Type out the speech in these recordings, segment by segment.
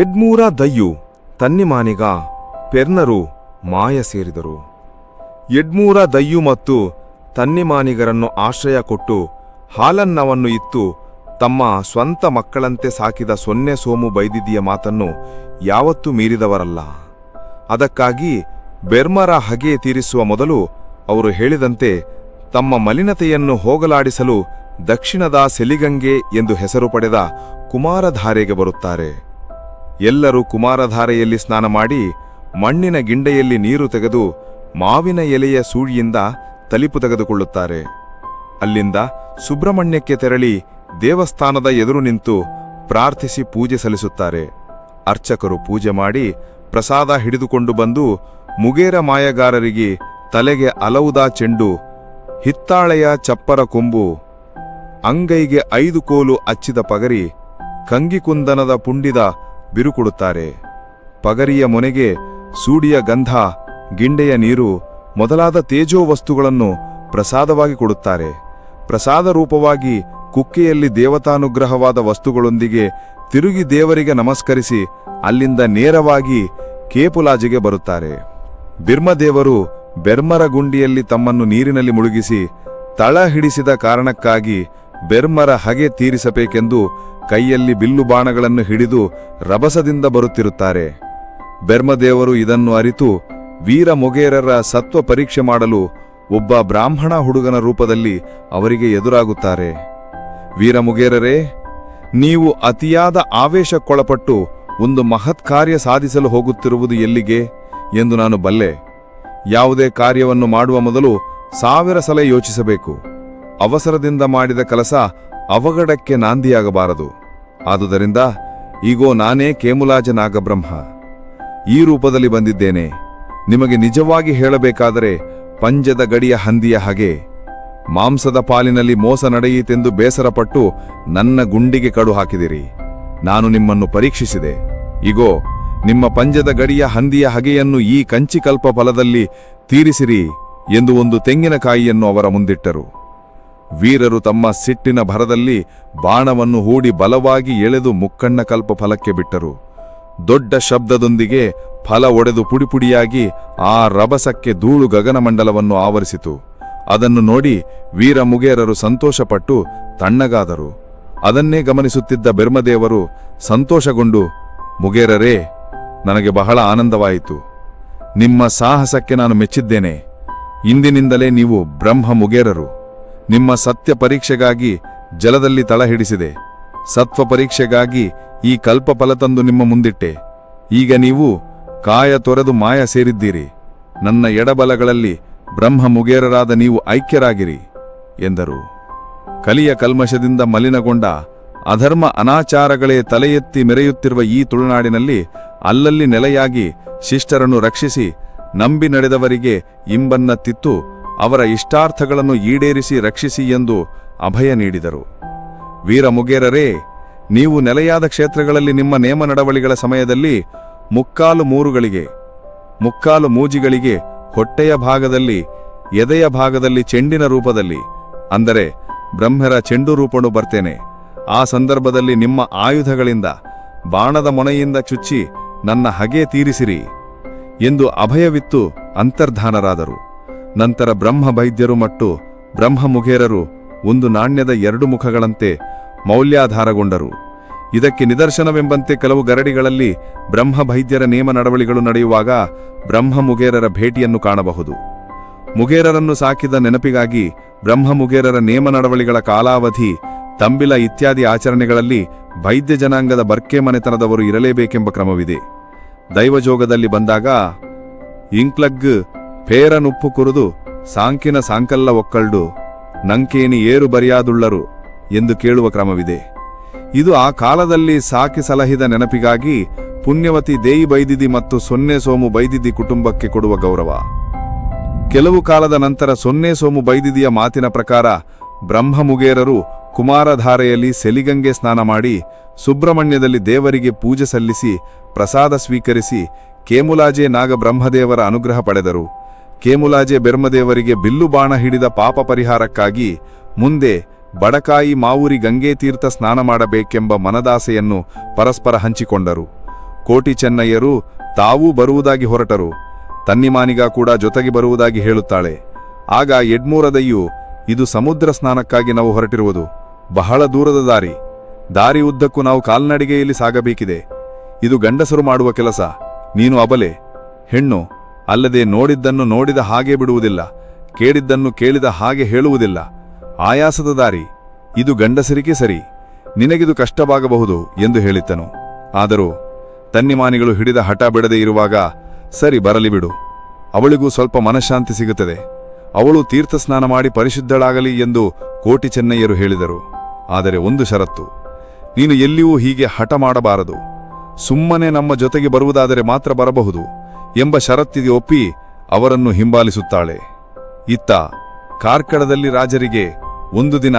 ಎಡ್ಮೂರ ದಯ್ಯು ತನ್ನಿಮಾನಿಗ ಪೆರ್ನರು ಮಾಯ ಸೇರಿದರು. ಯಡ್ಮೂರ ದಯ್ಯು ಮತ್ತು ತನ್ನಿಮಾನಿಗರನ್ನು ಆಶ್ರಯ ಕೊಟ್ಟು ಹಾಲನ್ನವನ್ನು ಇತ್ತು. ತಮ್ಮ ಸ್ವಂತ ಮಕ್ಕಳಂತೆ ಸಾಕಿದ ಸೊನ್ನೆ ಸೋಮು ಬೈದಿದಿಯ ಮಾತನ್ನು ಯಾವತ್ತೂ ಮೀರಿದವರಲ್ಲ. ಅದಕ್ಕಾಗಿ ಬೆರ್ಮರ ಹಗೆ ತೀರಿಸುವ ಮೊದಲು ಅವರು ಹೇಳಿದಂತೆ ತಮ್ಮ ಮಲಿನತೆಯನ್ನು ಹೋಗಲಾಡಿಸಲು ದಕ್ಷಿಣದ ಸೆಲಿಗಂಗೆ ಎಂದು ಹೆಸರು ಪಡೆದ ಕುಮಾರಧಾರೆಗೆ ಬರುತ್ತಾರೆ. ಎಲ್ಲರೂ ಕುಮಾರಧಾರೆಯಲ್ಲಿ ಸ್ನಾನ ಮಾಡಿ ಮಣ್ಣಿನ ಗಿಂಡೆಯಲ್ಲಿ ನೀರು ತೆಗೆದು ಮಾವಿನ ಎಲೆಯ ಸೂಳಿಯಿಂದ ತಲಿಪು ತೆಗೆದುಕೊಳ್ಳುತ್ತಾರೆ. ಅಲ್ಲಿಂದ ಸುಬ್ರಹ್ಮಣ್ಯಕ್ಕೆ ತೆರಳಿ ದೇವಸ್ಥಾನದ ಎದುರು ನಿಂತು ಪ್ರಾರ್ಥಿಸಿ ಪೂಜೆ ಸಲ್ಲಿಸುತ್ತಾರೆ. ಅರ್ಚಕರು ಪೂಜೆ ಮಾಡಿ ಪ್ರಸಾದ ಹಿಡಿದುಕೊಂಡು ಬಂದು ಮುಗೇರ ಮಾಯಗಾರರಿಗೆ ತಲೆಗೆ ಅಲೌದ ಚೆಂಡು, ಹಿತ್ತಾಳೆಯ ಚಪ್ಪರ ಕೊಂಬು, ಅಂಗೈಗೆ ಐದು ಕೋಲು ಅಚ್ಚಿದ ಪಗರಿ ಕಂಗಿಕುಂದನದ ಪುಂಡಿದ ಬಿರುಕೊಡುತ್ತಾರೆ. ಪಗರಿಯ ಮೊನೆಗೆ ಸೂಡಿಯ ಗಂಧ, ಗಿಂಡೆಯ ನೀರು, ಮೊದಲಾದ ತೇಜೋ ವಸ್ತುಗಳನ್ನು ಪ್ರಸಾದವಾಗಿ ಕೊಡುತ್ತಾರೆ. ಪ್ರಸಾದ ರೂಪವಾಗಿ ಕುಕ್ಕೆಯಲ್ಲಿ ದೇವತಾನುಗ್ರಹವಾದ ವಸ್ತುಗಳೊಂದಿಗೆ ತಿರುಗಿ ದೇವರಿಗೆ ನಮಸ್ಕರಿಸಿ ಅಲ್ಲಿಂದ ನೇರವಾಗಿ ಕೇಪುಲಾಜಿಗೆ ಬರುತ್ತಾರೆ. ಬಿರ್ಮದೇವರು ಬೆರ್ಮರ ಗುಂಡಿಯಲ್ಲಿ ತಮ್ಮನ್ನು ನೀರಿನಲ್ಲಿ ಮುಳುಗಿಸಿ ತಳ ಹಿಡಿಸಿದ ಕಾರಣಕ್ಕಾಗಿ ಬೆರ್ಮರ ಹಗೆ ತೀರಿಸಬೇಕೆಂದು ಕೈಯಲ್ಲಿ ಬಿಲ್ಲು ಬಾಣಗಳನ್ನು ಹಿಡಿದು ರಭಸದಿಂದ ಬರುತ್ತಿರುತ್ತಾರೆ. ಬೆರ್ಮದೇವರು ಇದನ್ನು ಅರಿತು ವೀರ ಮೊಗೇರರ ಸತ್ವ ಪರೀಕ್ಷೆ ಮಾಡಲು ಒಬ್ಬ ಬ್ರಾಹ್ಮಣ ಹುಡುಗನ ರೂಪದಲ್ಲಿ ಅವರಿಗೆ ಎದುರಾಗುತ್ತಾರೆ. ವೀರ ಮುಗೇರರೇ ನೀವು ಅತಿಯಾದ ಆವೇಶಕ್ಕೊಳಪಟ್ಟು ಒಂದು ಮಹತ್ ಕಾರ್ಯ ಸಾಧಿಸಲು ಹೋಗುತ್ತಿರುವುದು ಎಲ್ಲಿಗೆ ಎಂದು ನಾನು ಬಲ್ಲೆ. ಯಾವುದೇ ಕಾರ್ಯವನ್ನು ಮಾಡುವ ಮೊದಲು ಸಾವಿರ ಸಲ ಯೋಚಿಸಬೇಕು. ಅವಸರದಿಂದ ಮಾಡಿದ ಕೆಲಸ ಅವಘಡಕ್ಕೆ ನಾಂದಿಯಾಗಬಾರದು. ಆದುದರಿಂದ ಈಗೋ ನಾನೇ ಕೇಮುಲಾಜ ನಾಗಬ್ರಹ್ಮ ಈ ರೂಪದಲ್ಲಿ ಬಂದಿದ್ದೇನೆ. ನಿಮಗೆ ನಿಜವಾಗಿ ಹೇಳಬೇಕಾದರೆ ಪಂಜದ ಗಡಿಯ ಹಂದಿಯ ಹಾಗೆ. ಮಾಂಸದ ಪಾಲಿನಲ್ಲಿ ಮೋಸ ನಡೆಯಿತೆಂದು ಬೇಸರಪಟ್ಟು ನನ್ನ ಗುಂಡಿಗೆ ಕಡು ಹಾಕಿದಿರಿ. ನಾನು ನಿಮ್ಮನ್ನು ಪರೀಕ್ಷಿಸಿದೆ. ಇಗೋ, ನಿಮ್ಮ ಪಂಜದ ಗಡಿಯ ಹಂದಿಯ ಹಗೆಯನ್ನು ಈ ಕಂಚಿಕಲ್ಪ ಫಲದಲ್ಲಿ ತೀರಿಸಿರಿ ಎಂದು ಒಂದು ತೆಂಗಿನಕಾಯಿಯನ್ನು ಅವರ ಮುಂದಿಟ್ಟರು. ವೀರರು ತಮ್ಮ ಸಿಟ್ಟಿನ ಭರದಲ್ಲಿ ಬಾಣವನ್ನು ಹೂಡಿ ಬಲವಾಗಿ ಎಳೆದು ಮುಕ್ಕಣ್ಣ ಕಲ್ಪ ಫಲಕ್ಕೆ ಬಿಟ್ಟರು. ದೊಡ್ಡ ಶಬ್ದದೊಂದಿಗೆ ಫಲ ಒಡೆದು ಪುಡಿಪುಡಿಯಾಗಿ ಆ ರಭಸಕ್ಕೆ ಧೂಳು ಗಗನಮಂಡಲವನ್ನು ಆವರಿಸಿತು. ಅದನ್ನು ನೋಡಿ ವೀರ ಮುಗೇರರು ಸಂತೋಷಪಟ್ಟು ತಣ್ಣಗಾದರು. ಅದನ್ನೇ ಗಮನಿಸುತ್ತಿದ್ದ ಬೆರ್ಮದೇವರು ಸಂತೋಷಗೊಂಡು, ಮುಗೇರರೇ, ನನಗೆ ಬಹಳ ಆನಂದವಾಯಿತು. ನಿಮ್ಮ ಸಾಹಸಕ್ಕೆ ನಾನು ಮೆಚ್ಚಿದ್ದೇನೆ. ಇಂದಿನಿಂದಲೇ ನೀವು ಬ್ರಹ್ಮ ಮುಗೇರರು. ನಿಮ್ಮ ಸತ್ಯ ಪರೀಕ್ಷೆಗಾಗಿ ಜಲದಲ್ಲಿ ತಳ ಹಿಡಿಸಿದೆ. ಸತ್ವ ಪರೀಕ್ಷೆಗಾಗಿ ಈ ಕಲ್ಪಫಲ ತಂದು ನಿಮ್ಮ ಮುಂದಿಟ್ಟೆ. ಈಗ ನೀವು ಕಾಯ ತೊರೆದು ಮಾಯ ಸೇರಿದ್ದೀರಿ. ನನ್ನ ಎಡಬಲಗಳಲ್ಲಿ ಬ್ರಹ್ಮ ಮುಗೇರರಾದ ನೀವು ಐಕ್ಯರಾಗಿರಿ, ಎಂದರು. ಕಲಿಯ ಕಲ್ಮಶದಿಂದ ಮಲಿನಗೊಂಡ ಅಧರ್ಮ ಅನಾಚಾರಗಳೇ ತಲೆ ಎತ್ತಿ ಮೆರೆಯುತ್ತಿರುವ ಈ ತುಳುನಾಡಿನಲ್ಲಿ ಅಲ್ಲಲ್ಲಿ ನೆಲೆಯಾಗಿ ಶಿಷ್ಟರನ್ನು ರಕ್ಷಿಸಿ ನಂಬಿ ನಡೆದವರಿಗೆ ಇಂಬನ್ನ ತಿತ್ತು ಅವರ ಇಷ್ಟಾರ್ಥಗಳನ್ನು ಈಡೇರಿಸಿ ರಕ್ಷಿಸಿ ಎಂದು ಅಭಯ ನೀಡಿದರು. ವೀರ ಮುಗೇರರೇ, ನೀವು ನೆಲೆಯಾದ ಕ್ಷೇತ್ರಗಳಲ್ಲಿ ನಿಮ್ಮ ನೇಮ ನಡವಳಿಗಳ ಸಮಯದಲ್ಲಿ ಮುಕ್ಕಾಲು ಮೂರುಗಳಿಗೆ, ಮುಕ್ಕಾಲು ಮೂಜಿಗಳಿಗೆ ಹೊಟ್ಟೆಯ ಭಾಗದಲ್ಲಿ, ಎದೆಯ ಭಾಗದಲ್ಲಿ ಚೆಂಡಿನ ರೂಪದಲ್ಲಿ, ಅಂದರೆ ಬ್ರಹ್ಮರ ಚೆಂಡು ರೂಪಣು ಬರ್ತೇನೆ. ಆ ಸಂದರ್ಭದಲ್ಲಿ ನಿಮ್ಮ ಆಯುಧಗಳಿಂದ, ಬಾಣದ ಮೊನೆಯಿಂದ ಚುಚ್ಚಿ ನನ್ನ ಹಗೆ ತೀರಿಸಿರಿ ಎಂದು ಅಭಯವಿತ್ತು ಅಂತರ್ಧಾನರಾದರು. ನಂತರ ಬ್ರಹ್ಮ ವೈದ್ಯರು ಮತ್ತು ಬ್ರಹ್ಮ ಮುಘೇರರು ಒಂದು ನಾಣ್ಯದ ಎರಡು ಮುಖಗಳಂತೆ ಮೌಲ್ಯಾಧಾರಗೊಂಡರು. ಇದಕ್ಕೆ ನಿದರ್ಶನವೆಂಬಂತೆ ಕೆಲವು ಗರಡಿಗಳಲ್ಲಿ ಬ್ರಹ್ಮ ವೈದ್ಯರ ನೇಮ ನಡವಳಿಗಳು ನಡೆಯುವಾಗ ಬ್ರಹ್ಮ ಮುಗೇರರ ಭೇಟಿಯನ್ನು ಕಾಣಬಹುದು. ಮುಗೇರರನ್ನು ಸಾಕಿದ ನೆನಪಿಗಾಗಿ ಬ್ರಹ್ಮ ಮುಗೇರರ ನೇಮ ನಡವಳಿಗಳ ಕಾಲಾವಧಿ, ತಂಬಿಲ ಇತ್ಯಾದಿ ಆಚರಣೆಗಳಲ್ಲಿ ವೈದ್ಯ ಜನಾಂಗದ ಬರ್ಕೆ ಮನೆತನದವರು ಇರಲೇಬೇಕೆಂಬ ಕ್ರಮವಿದೆ. ದೈವಜೋಗದಲ್ಲಿ ಬಂದಾಗ ಇಂಕ್ಲಗ್ ಪೇರನುಪ್ಪು ಕುರಿದು ಸಾಂಕಿನ ಸಾಂಕಲ್ಲ ಒಕ್ಕಲ್ಡು ನಂಕೇನಿ ಏರು ಬರಿಯಾದುಳ್ಳರು ಎಂದು ಕೇಳುವ ಕ್ರಮವಿದೆ. ಇದು ಆ ಕಾಲದಲ್ಲಿ ಸಾಕಿ ಸಲಹಿದ ನೆನಪಿಗಾಗಿ ಪುಣ್ಯವತಿ ದೇಯಿ ಬೈದಿದಿ ಮತ್ತು ಸೊನ್ನೆ ಸೋಮು ಬೈದಿದಿ ಕುಟುಂಬಕ್ಕೆ ಕೊಡುವ ಗೌರವ. ಕೆಲವು ಕಾಲದ ನಂತರ ಸೊನ್ನೆ ಸೋಮು ಬೈದಿದಿಯ ಮಾತಿನ ಪ್ರಕಾರ ಬ್ರಹ್ಮಮುಗೇರರು ಕುಮಾರಧಾರೆಯಲ್ಲಿ ಸೆಲಿಗಂಗೆ ಸ್ನಾನ ಮಾಡಿ ಸುಬ್ರಹ್ಮಣ್ಯದಲ್ಲಿ ದೇವರಿಗೆ ಪೂಜೆ ಸಲ್ಲಿಸಿ ಪ್ರಸಾದ ಸ್ವೀಕರಿಸಿ ಕೇಮುಲಾಜೆ ನಾಗಬ್ರಹ್ಮದೇವರ ಅನುಗ್ರಹ ಪಡೆದರು. ಕೇಮುಲಾಜೆ ಬೆರ್ಮದೇವರಿಗೆ ಬಿಲ್ಲು ಬಾಣ ಹಿಡಿದ ಪಾಪ ಪರಿಹಾರಕ್ಕಾಗಿ ಮುಂದೆ ಬಡಕಾಯಿ ಮಾವೂರಿ ಗಂಗೆ ತೀರ್ಥ ಸ್ನಾನ ಮಾಡಬೇಕೆಂಬ ಮನದಾಸೆಯನ್ನು ಪರಸ್ಪರ ಹಂಚಿಕೊಂಡರು. ಕೋಟಿ ಚೆನ್ನಯ್ಯರು ತಾವೂ ಬರುವುದಾಗಿ ಹೊರಟರು. ತನ್ನಿಮಾನಿಗ ಕೂಡ ಜೊತೆಗೆ ಬರುವುದಾಗಿ ಹೇಳುತ್ತಾಳೆ. ಆಗ ಯಡ್ಮೂರದಯ್ಯು ಇದು ಸಮುದ್ರ ಸ್ನಾನಕ್ಕಾಗಿ ನಾವು ಹೊರಟಿರುವುದು. ಬಹಳ ದೂರದ ದಾರಿ. ದಾರಿ ಉದ್ದಕ್ಕೂ ನಾವು ಕಾಲ್ನಡಿಗೆಯಲ್ಲಿ ಸಾಗಬೇಕಿದೆ. ಇದು ಗಂಡಸರು ಮಾಡುವ ಕೆಲಸ. ನೀನು ಅಬಲೆ. ಹೆಣ್ಣು ಅಲ್ಲದೆ ನೋಡಿದ್ದನ್ನು ನೋಡಿದ ಹಾಗೆ ಬಿಡುವುದಿಲ್ಲ, ಕೇಳಿದ್ದನ್ನು ಕೇಳಿದ ಹಾಗೆ ಹೇಳುವುದಿಲ್ಲ. ಆಯಾಸದ ದಾರಿ, ಇದು ಗಂಡಸರಿಗೆ ಸರಿ, ನಿನಗಿದು ಕಷ್ಟವಾಗಬಹುದು ಎಂದು ಹೇಳಿದ್ದನು ಆದರೂ ತನ್ನಿಮಾನಿಗಳು ಹಿಡಿದ ಹಠ ಬಿಡದೆ ಇರುವಾಗ, ಸರಿ ಬರಲಿ ಬಿಡು, ಅವಳಿಗೂ ಸ್ವಲ್ಪ ಮನಃಶಾಂತಿ ಸಿಗುತ್ತದೆ, ಅವಳು ತೀರ್ಥ ಸ್ನಾನ ಮಾಡಿ ಪರಿಶುದ್ಧಳಾಗಲಿ ಎಂದು ಕೋಟಿ ಚೆನ್ನಯ್ಯರು ಹೇಳಿದರು. ಆದರೆ ಒಂದು ಷರತ್ತು, ನೀನು ಎಲ್ಲಿಯೂ ಹೀಗೆ ಹಠ ಮಾಡಬಾರದು, ಸುಮ್ಮನೆ ನಮ್ಮ ಜೊತೆಗೆ ಬರುವುದಾದರೆ ಮಾತ್ರ ಬರಬಹುದು ಎಂಬ ಷರತ್ತಿಗೆ ಒಪ್ಪಿ ಅವರನ್ನು ಹಿಂಬಾಲಿಸುತ್ತಾಳೆ. ಇತ್ತ ಕಾರ್ಕಳದಲ್ಲಿ ರಾಜರಿಗೆ ಒಂದು ದಿನ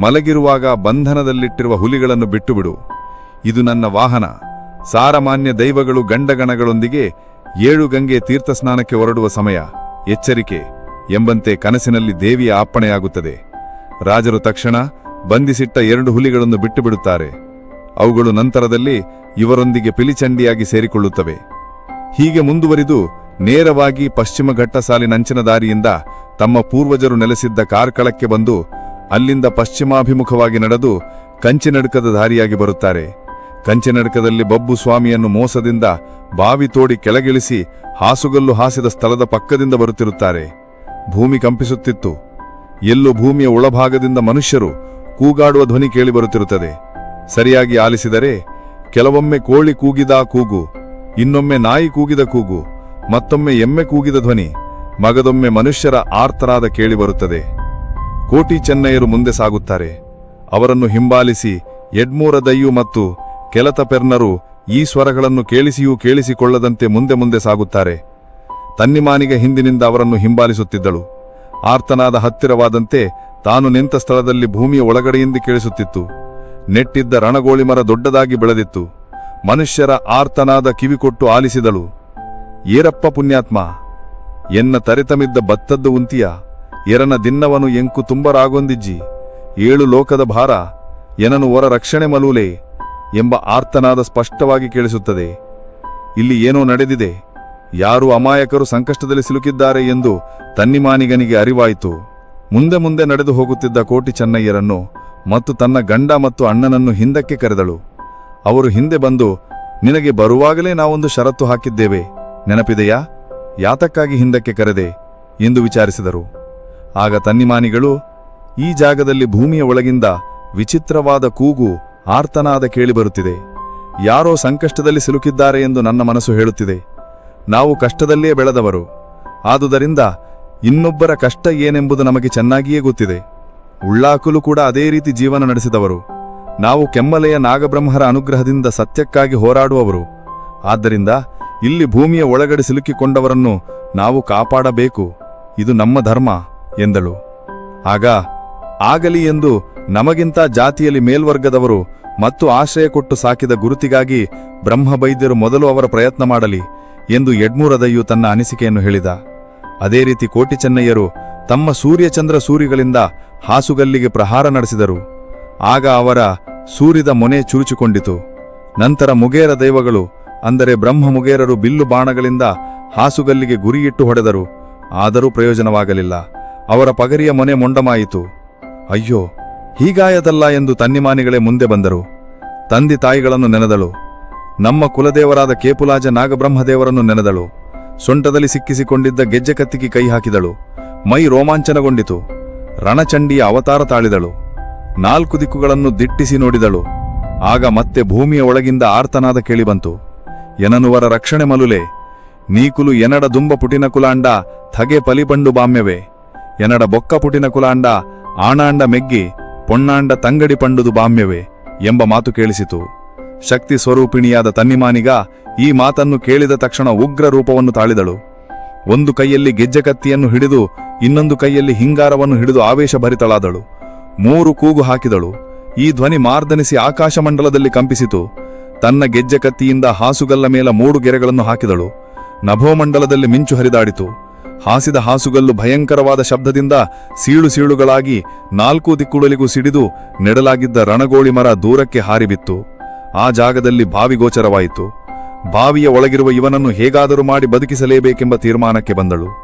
ಮಲಗಿರುವಾಗ ಬಂಧನದಲ್ಲಿಟ್ಟಿರುವ ಹುಲಿಗಳನ್ನು ಬಿಟ್ಟುಬಿಡು. ಇದು ನನ್ನ ವಾಹನ. ಸಾರಮಾನ್ಯ ದೈವಗಳು ಗಂಡಗಣಗಳೊಂದಿಗೆ ಏಳು ಗಂಗೆ ತೀರ್ಥಸ್ನಾನಕ್ಕೆ ಹೊರಡುವ ಸಮಯ, ಎಚ್ಚರಿಕೆ ಎಂಬಂತೆ ಕನಸಿನಲ್ಲಿ ದೇವಿಯ ಅಪ್ಪಣೆಯಾಗುತ್ತದೆ. ರಾಜರು ತಕ್ಷಣ ಬಂಧಿಸಿಟ್ಟ ಎರಡು ಹುಲಿಗಳನ್ನು ಬಿಟ್ಟುಬಿಡುತ್ತಾರೆ. ಅವುಗಳು ನಂತರದಲ್ಲಿ ಇವರೊಂದಿಗೆ ಪಿಲಿಚಂಡಿಯಾಗಿ ಸೇರಿಕೊಳ್ಳುತ್ತವೆ. ಹೀಗೆ ಮುಂದುವರಿದು ನೇರವಾಗಿ ಪಶ್ಚಿಮ ಘಟ್ಟ ದಾರಿಯಿಂದ ತಮ್ಮ ಪೂರ್ವಜರು ನೆಲೆಸಿದ್ದ ಕಾರ್ಕಳಕ್ಕೆ ಬಂದು ಅಲ್ಲಿಂದ ಪಶ್ಚಿಮಾಭಿಮುಖವಾಗಿ ನಡೆದು ಕಂಚಿನಡ್ಕದ ದಾರಿಯಾಗಿ ಬರುತ್ತಾರೆ. ಕಂಚಿನಡ್ಕದಲ್ಲಿ ಬಬ್ಬು ಸ್ವಾಮಿಯನ್ನು ಮೋಸದಿಂದ ಬಾವಿ ತೋಡಿ ಕೆಳಗಿಳಿಸಿ ಹಾಸುಗಲ್ಲು ಹಾಸಿದ ಸ್ಥಳದ ಪಕ್ಕದಿಂದ ಬರುತ್ತಿರುತ್ತಾರೆ. ಭೂಮಿ ಕಂಪಿಸುತ್ತಿತ್ತು. ಎಲ್ಲೂ ಭೂಮಿಯ ಒಳಭಾಗದಿಂದ ಮನುಷ್ಯರು ಕೂಗಾಡುವ ಧ್ವನಿ ಕೇಳಿಬರುತ್ತಿರುತ್ತದೆ. ಸರಿಯಾಗಿ ಆಲಿಸಿದರೆ ಕೆಲವೊಮ್ಮೆ ಕೋಳಿ ಕೂಗಿದ ಕೂಗು. ಇನ್ನೊಮ್ಮೆ ನಾಯಿ ಕೂಗಿದ ಕೂಗು, ಮತ್ತೊಮ್ಮೆ ಎಮ್ಮೆ ಕೂಗಿದ ಧ್ವನಿ, ಮಗದೊಮ್ಮೆ ಮನುಷ್ಯರ ಆರ್ತರಾದ ಕೇಳಿಬರುತ್ತದೆ ಕೋಟಿ ಚೆನ್ನಯ್ಯರು ಮುಂದೆ ಸಾಗುತ್ತಾರೆ. ಅವರನ್ನು ಹಿಂಬಾಲಿಸಿ ಎಡ್ಮೂರದಯ್ಯು ಮತ್ತು ಕೆಲತ ಪೆರ್ನರು ಈ ಸ್ವರಗಳನ್ನು ಕೇಳಿಸಿಯೂ ಕೇಳಿಸಿಕೊಳ್ಳದಂತೆ ಮುಂದೆ ಮುಂದೆ ಸಾಗುತ್ತಾರೆ. ತನ್ನಿಮಾನಿಗೆ ಹಿಂದಿನಿಂದ ಅವರನ್ನು ಹಿಂಬಾಲಿಸುತ್ತಿದ್ದಳು. ಆರ್ತನಾದ ಹತ್ತಿರವಾದಂತೆ ತಾನು ನಿಂತ ಸ್ಥಳದಲ್ಲಿ ಭೂಮಿಯ ಒಳಗಡೆಯಿಂದ ಕೇಳಿಸುತ್ತಿತ್ತು. ನೆಟ್ಟಿದ್ದ ರಣಗೋಳಿ ಮರ ದೊಡ್ಡದಾಗಿ ಬೆಳೆದಿತ್ತು. ಮನುಷ್ಯರ ಆರ್ತನಾದ ಕಿವಿಕೊಟ್ಟು ಆಲಿಸಿದಳು. ಏರಪ್ಪ ಪುಣ್ಯಾತ್ಮ, ಎನ್ನ ತರಿತಮಿದ್ದ ಬತ್ತದ್ದು ಉಂತಿಯ? ಎರನ ದಿನ್ನವನು ಎಂಕು ತುಂಬರಾಗೊಂದಿಜ್ಜಿ? ಏಳು ಲೋಕದ ಭಾರ, ಎನನು ಹೊರ ರಕ್ಷಣೆ ಮಲೂಲೆ ಎಂಬ ಆರ್ತನಾದ ಸ್ಪಷ್ಟವಾಗಿ ಕೇಳಿಸುತ್ತದೆ. ಇಲ್ಲಿ ಏನೋ ನಡೆದಿದೆ. ಯಾರು ಅಮಾಯಕರು ಸಂಕಷ್ಟದಲ್ಲಿ ಸಿಲುಕಿದ್ದಾರೆ ಎಂದು ತನ್ನಿಮಾನಿಗನಿಗೆ ಅರಿವಾಯಿತು. ಮುಂದೆ ಮುಂದೆ ನಡೆದು ಹೋಗುತ್ತಿದ್ದ ಕೋಟಿ ಚೆನ್ನಯ್ಯರನ್ನು ಮತ್ತು ತನ್ನ ಗಂಡ ಮತ್ತು ಅಣ್ಣನನ್ನು ಹಿಂದಕ್ಕೆ ಕರೆದಳು. ಅವರು ಹಿಂದೆ ಬಂದು, ನಿನಗೆ ಬರುವಾಗಲೇ ನಾವೊಂದು ಷರತ್ತು ಹಾಕಿದ್ದೇವೆ. ನೆನಪಿದೆಯಾ? ಯಾತಕ್ಕಾಗಿ ಹಿಂದಕ್ಕೆ ಕರೆದೆ? ಎಂದು ವಿಚಾರಿಸಿದರು. ಆಗ ತನ್ನಿಮಾನಿಗಳು, ಈ ಜಾಗದಲ್ಲಿ ಭೂಮಿಯ ಒಳಗಿಂದ ವಿಚಿತ್ರವಾದ ಕೂಗು ಆರ್ತನಾದ ಕೇಳಿಬರುತ್ತಿದೆ ಯಾರೋ ಸಂಕಷ್ಟದಲ್ಲಿ ಸಿಲುಕಿದ್ದಾರೆ ಎಂದು ನನ್ನ ಮನಸ್ಸು ಹೇಳುತ್ತಿದೆ. ನಾವು ಕಷ್ಟದಲ್ಲೇ ಬೆಳೆದವರು. ಆದುದರಿಂದ ಇನ್ನೊಬ್ಬರ ಕಷ್ಟ ಏನೆಂಬುದು ನಮಗೆ ಚೆನ್ನಾಗಿಯೇ ಗೊತ್ತಿದೆ. ಉಳ್ಳಾಕಲು ಕೂಡ ಅದೇ ರೀತಿ ಜೀವನ ನಡೆಸಿದವರು. ನಾವು ಕೆಮ್ಮಲೆಯ ನಾಗಬ್ರಹ್ಮರ ಅನುಗ್ರಹದಿಂದ ಸತ್ಯಕ್ಕಾಗಿ ಹೋರಾಡುವವರು. ಆದ್ದರಿಂದ ಇಲ್ಲಿ ಭೂಮಿಯ ಒಳಗಡೆ ಸಿಲುಕಿಕೊಂಡವರನ್ನು ನಾವು ಕಾಪಾಡಬೇಕು. ಇದು ನಮ್ಮ ಧರ್ಮ, ಎಂದಳು. ಆಗ ಆಗಲಿ ಎಂದು ನಮಗಿಂತ ಜಾತಿಯಲ್ಲಿ ಮೇಲ್ವರ್ಗದವರು ಮತ್ತು ಆಶ್ರಯ ಕೊಟ್ಟು ಸಾಕಿದ ಗುರುತಿಗಾಗಿ ಬ್ರಹ್ಮಬೈದ್ಯರು ಮೊದಲು ಅವರ ಪ್ರಯತ್ನ ಮಾಡಲಿ ಎಂದು ಯಡ್ಮೂರದಯ್ಯು ತನ್ನ ಅನಿಸಿಕೆಯನ್ನು ಹೇಳಿದ. ಅದೇ ರೀತಿ ಕೋಟಿ ಚೆನ್ನಯ್ಯರು ತಮ್ಮ ಸೂರ್ಯಚಂದ್ರ ಸೂರಿಗಳಿಂದ ಹಾಸುಗಲ್ಲಿಗೆ ಪ್ರಹಾರ ನಡೆಸಿದರು. ಆಗ ಅವರ ಸೂರಿದ ಮೊನೆ ಚುರುಚಿಕೊಂಡಿತು. ನಂತರ ಮುಗೇರ ದೈವಗಳು, ಅಂದರೆ ಬ್ರಹ್ಮ ಮುಗೇರರು ಬಿಲ್ಲು ಬಾಣಗಳಿಂದ ಹಾಸುಗಲ್ಲಿಗೆ ಗುರಿಯಿಟ್ಟು ಹೊಡೆದರು. ಆದರೂ ಪ್ರಯೋಜನವಾಗಲಿಲ್ಲ. ಅವರ ಪಗರಿಯ ಮೊನೆ ಮೊಂಡಮಾಯಿತು. ಅಯ್ಯೋ, ಹೀಗಾಯದಲ್ಲ ಎಂದು ತನ್ನಿಮಾನಿಗಳೇ ಮುಂದೆ ಬಂದರು. ತಂದಿ ತಾಯಿಗಳನ್ನು ನೆನೆದಳು. ನಮ್ಮ ಕುಲದೇವರಾದ ಕೇಪುಲಾಜ ನಾಗಬ್ರಹ್ಮದೇವರನ್ನು ನೆನೆದಳು. ಸೊಂಟದಲ್ಲಿ ಸಿಕ್ಕಿಸಿಕೊಂಡಿದ್ದ ಗೆಜ್ಜೆ ಕತ್ತಿಗೆ ಕೈ ಹಾಕಿದಳು. ಮೈ ರೋಮಾಂಚನಗೊಂಡಿತು. ರಣಚಂಡಿಯ ಅವತಾರ ತಾಳಿದಳು. ನಾಲ್ಕು ದಿಕ್ಕುಗಳನ್ನು ದಿಟ್ಟಿಸಿ ನೋಡಿದಳು. ಆಗ ಮತ್ತೆ ಭೂಮಿಯ ಒಳಗಿಂದ ಆರ್ತನಾದ ಕೇಳಿಬಂತು. ಎನನುವರ ರಕ್ಷಣೆ ಮಲುಲೆ, ನೀಕುಲು ಎನಡ ದುಂಬ ಪುಟಿನ ಕುಲಾಂಡ ಥಗೆ ಪಲಿಬಂಡು ಬಾಮ್ಯವೇ. ಎನಡ ಬೊಕ್ಕ ಪುಟಿನ ಕುಲಾಂಡ ಆಣಾಂಡ ಮೆಗ್ಗಿ, ಪೊಣ್ಣಾಂಡ ತಂಗಡಿ ಪಂಡುದು ಬಾಮ್ಯವೆ ಎಂಬ ಮಾತು ಕೇಳಿಸಿತು. ಶಕ್ತಿ ಸ್ವರೂಪಿಣಿಯಾದ ತನ್ನಿಮಾನಿಗ ಈ ಮಾತನ್ನು ಕೇಳಿದ ತಕ್ಷಣ ಉಗ್ರ ರೂಪವನ್ನು ತಾಳಿದಳು. ಒಂದು ಕೈಯಲ್ಲಿ ಗೆಜ್ಜೆ ಕತ್ತಿಯನ್ನು ಹಿಡಿದು ಇನ್ನೊಂದು ಕೈಯಲ್ಲಿ ಹಿಂಗಾರವನ್ನು ಹಿಡಿದು ಆವೇಶಭರಿತಳಾದಳು. ಮೂರು ಕೂಗು ಹಾಕಿದಳು. ಈ ಧ್ವನಿ ಮಾರ್ದನಿಸಿ ಆಕಾಶಮಂಡಲದಲ್ಲಿ ಕಂಪಿಸಿತು. ತನ್ನ ಗೆಜ್ಜೆ ಕತ್ತಿಯಿಂದ ಹಾಸುಗಲ್ಲ ಮೇಲೆ ಮೂಡು ಗೆರೆಗಳನ್ನು ಹಾಕಿದಳು. ನಭೋಮಂಡಲದಲ್ಲಿ ಮಿಂಚು ಹರಿದಾಡಿತು. ಹಾಸಿದ ಹಾಸುಗಲ್ಲು ಭಯಂಕರವಾದ ಶಬ್ದದಿಂದ ಸೀಳು ಸೀಳುಗಳಾಗಿ ನಾಲ್ಕು ದಿಕ್ಕುಳಲಿಗೂ ಸಿಡಿದು ನೆಡಲಾಗಿದ್ದ ರಣಗೋಳಿ ಮರ ದೂರಕ್ಕೆ ಹಾರಿಬಿತ್ತು. ಆ ಜಾಗದಲ್ಲಿ ಬಾವಿಗೋಚರವಾಯಿತು ಬಾವಿಯ ಒಳಗಿರುವ ಇವನನ್ನು ಹೇಗಾದರೂ ಮಾಡಿ ಬದುಕಿಸಲೇಬೇಕೆಂಬ ತೀರ್ಮಾನಕ್ಕೆ ಬಂದಳು.